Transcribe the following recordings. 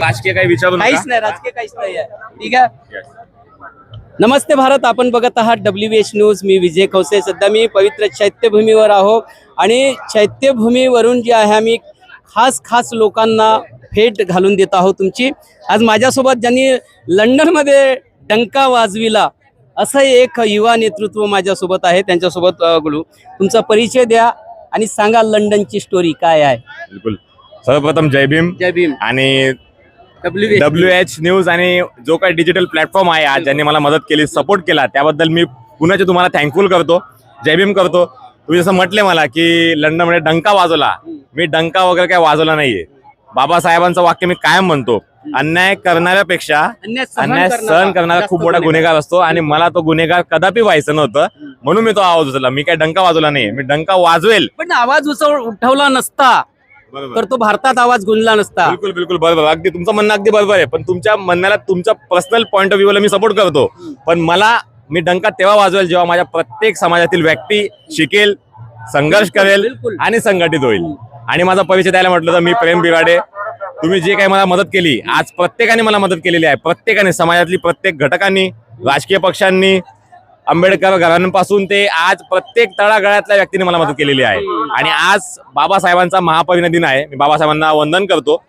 राजकीय काही विचारू काहीच नाही राजकीय काहीच नाही आहे. ठीक आहे? नमस्ते भारत आपण बघत आहात डब्ल्यू एच न्यूज मी विजय खवसे. सध्या मी पवित्र चैत्यभूमीवर आहो आणि चैत्यभूमीवरून जे आहे आम्ही खास खास लोकांना भेट घालून देत आहोत तुमची. आज माझ्यासोबत ज्यांनी लंडनमध्ये डंका वाजविला असं एक युवा नेतृत्व माझ्यासोबत आहे त्यांच्यासोबत बोलू तुमचा परिचय द्या आणि सांगा लंडनची स्टोरी काय आहे. बिलकुल. सर्वप्रथम जय भीम. जय भीम. आणि डब्ल्यू एच न्यूज आणि जो काही डिजिटल प्लॅटफॉर्म आहे आज ज्यांनी मला मदत केली सपोर्ट केला त्याबद्दल मी पुण्याचे तुम्हाला थँकफुल करतो जय भीम करतो. तुम्ही जसं म्हटले मला की लंडनमध्ये डंका वाजवला. मी डंका वगैरे काय वाजवला नाहीये. बाबासाहेबांचं वाक्य मी कायम म्हणतो. अन्याय करणाऱ्यापेक्षा अन्याय सहन करणारा खूप मोठा गुन्हेगार. असतो आणि मला तो गुन्हेगार कदापि व्हायचं नव्हतं. म्हणून मी तो आवाज उचलला. मी काय डंका वाजवला नाही मी डंका वाजवेल. पण आवाज उचल उठवला नसता. तर तो भारतात आवाज गुंजला नसता. बिलकुल बिलकुल बरोबर. अगदी तुमचं म्हणणं अगदी बरोबर आहे. पण तुमच्या म्हणण्याला तुमच्या पर्सनल पॉईंट ऑफ व्ह्यूला मी सपोर्ट करतो. पण मला मी डंका तेव्हा वाजवेल जेव्हा माझ्या प्रत्येक समाजातील व्यक्ती शिकेल संघर्ष करेल. आणि संघटित होईल. आणि माझा परिचय द्यायला म्हटलं तर मी प्रेम बिराडे. तुम्ही जे काही मला मदत केली आज प्रत्येकाने मला मदत केलेली आहे. प्रत्येकाने समाजातली प्रत्येक घटकांनी राजकीय पक्षांनी आंबेडकर घरांपासून ते आज प्रत्येक तळागाळातल्या व्यक्तीने मला मदत केलेली आहे. आणि आज बाबासाहेबांचा महापरिणय दिन आहे. मी बाबासाहेबांना वंदन करतो.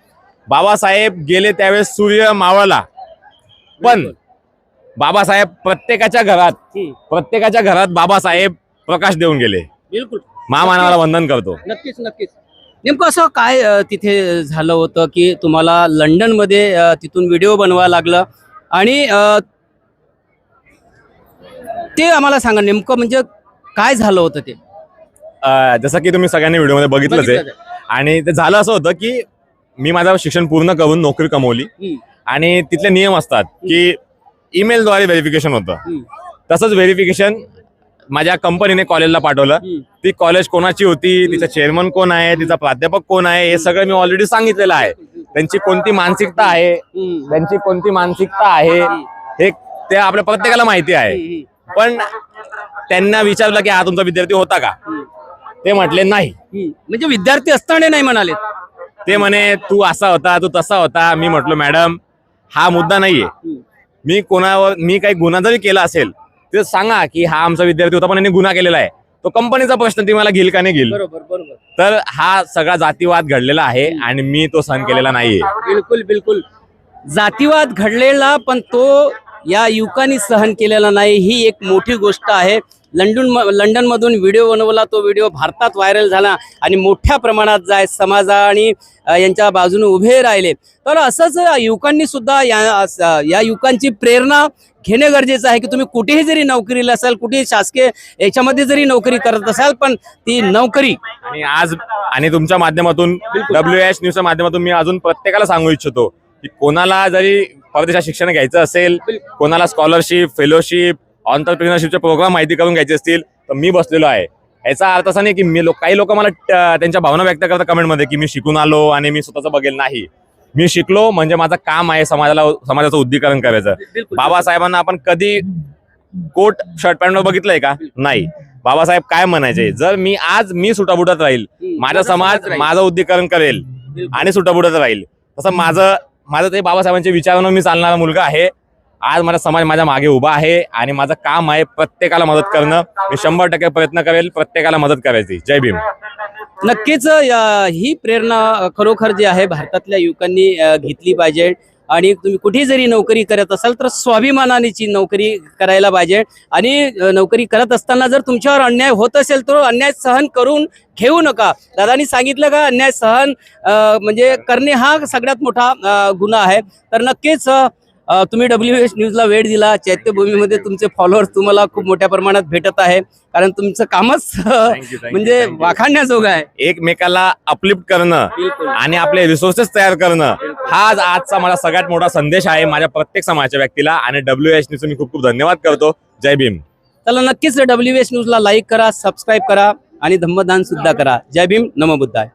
बाबासाहेब गेले त्यावेळेस सूर्य मावळला. पण बाबासाहेब प्रत्येकाच्या घरात. प्रत्येकाच्या घरात बाबासाहेब प्रकाश देऊन गेले. बिलकुल. महामानवाला वंदन करतो. नक्कीच नक्कीच. नेमकं असं काय तिथे झालं होतं की तुम्हाला लंडनमध्ये तिथून व्हिडिओ बनवावं लागलं? आणि ते आम्हाला सांगा नेमकं म्हणजे काय झालं होतं ते? अं, जसं की तुम्ही सगळ्यांनी व्हिडिओमध्ये बघितलंच आहे. बघितलं आणि ते झालं असं होतं की मी माझं शिक्षण पूर्ण करून नोकरी कमवली. हम्म, आणि तिथले नियम असतात की ईमेलद्वारे व्हेरिफिकेशन होतं. हम्म, तसंच व्हेरिफिकेशन माझ्या कंपनीने कॉलेजला पाठवलं. ती कॉलेज कोणाची होती? तिचा चेअरमन कोण आहे? तिचा प्राध्यापक कोण आहे? हे सगळं मी ऑलरेडी सांगितलेलं आहे. त्यांची कोणती मानसिकता आहे? हम्म, त्यांची कोणती मानसिकता आहे? हे ते आपल्या प्रत्येकाला माहिती आहे. हम्म, पण त्यांना विचारलं की हा तुमचा विद्यार्थी होता का? ते म्हटले नाही. म्हणजे विद्यार्थी असताना नाही म्हणाले ते म्हणे तू असा होता तू तसा होता. मी म्हटलो मॅडम हा मुद्दा नाहीये. मी कोणावर मी काही गुन्हा जरी केला असेल तर सांगा की हा आमचा विद्यार्थी होता पण यांनी गुन्हा केलेला आहे. तो कंपनीचा प्रश्न ती मला घेईल का नाही घेईल? तर हा सगळा जातीवाद घडलेला आहे आणि मी तो सहन केलेला नाहीये. बिलकुल बिलकुल. जातीवाद घडलेला पण तो या युवकांनी सहन केलेला नाही. ही एक मोठी गोष्ट आहे. लंडन लंडन मधून व्हिडिओ बनवला. तो व्हिडिओ भारतात व्हायरल झाला आणि मोठ्या प्रमाणात जाय समाजा आणि यांच्या बाजूने उभे राहिले. तर असंच युवकांनी सुद्धा या या युवकांची प्रेरणा घेणे गरजेचं आहे की तुम्ही कुठेही जरी नोकरीला असाल कुठेही शासकीय याच्यामध्ये जरी नोकरी करत असाल पण ती नोकरी आणि आज आणि तुमच्या माध्यमातून डब्ल्यू एच न्यूजच्या माध्यमातून मी अजून प्रत्येकाला सांगू इच्छितो की कोणाला जरी परदेशात शिक्षण घ्यायचं असेल कोणाला स्कॉलरशिप फेलोशिप ऑन्टरप्रिनरशिपचे प्रोग्राम माहिती करून घ्यायचे असतील तर मी बसलेलो आहे. याचा अर्थ असा नाही की मी लोक काही लोक मला त्यांच्या भावना व्यक्त करतात कमेंटमध्ये की मी शिकून आलो आणि मी स्वतःचं बघेल नाही. मी शिकलो म्हणजे माझं काम आहे समाजाला समाजाचं उद्दीकरण करायचं. बाबासाहेबांना आपण कधी कोट शर्ट पॅन्टवर बघितलंय का? नाही. बाबासाहेब काय म्हणायचे? जर मी आज मी सुटाबुटात राहील माझा समाज माझं उद्दीकरण करेल आणि सुटाबुटात राहील तसं माझं माझं ते बाबासाहेबांच्या विचारानं मी चालणारा मुलगा आहे. आज माझा समाज माझ्या मागे उभा आहे आणि माझं काम आहे प्रत्येकाला मदत करणं. मी शंभर टक्के प्रयत्न करेल प्रत्येकाला मदत करायची. जय भीम. नक्कीच ही प्रेरणा खरोखर जी आहे भारतातल्या युवकांनी घेतली पाहिजे. आणि तुम्ही कुठे जरी नोकरी करत असाल तर स्वाभिमानानेची नोकरी करायला पाहिजे. आणि नोकरी करत असताना जर तुमच्यावर अन्याय होत असेल तर अन्याय सहन करून घेऊ नका. दादानी सांगितलं का अन्याय सहन म्हणजे करणे हा सगळ्यात मोठा गुन्हा आहे. तर नक्कीच तुम्ही डब्ल्यू एच न्यूजला वेळ दिला. चैत्यभूमीमध्ये तुमचे फॉलोअर्स तुम्हाला खूप मोठ्या प्रमाणात भेटत आहे. कारण तुमचं कामच म्हणजे. वाखाणण्याजोगं आहे. एकमेकाला अपलिफ्ट करणं. आणि आपले रिसोर्सेस तयार करणं. हाच आज आजचा मला सगळ्यात मोठा संदेश आहे माझ्या प्रत्येक समाजाच्या व्यक्तीला आणि डब्ल्यू एच न्यूज मी खूप खूप धन्यवाद करतो. जय भीम. चला नक्कीच डब्ल्यू एच न्यूजला लाईक करा सबस्क्राईब करा आणि धम्मदान सुद्धा करा. जय भीम नमो बुद्धाय.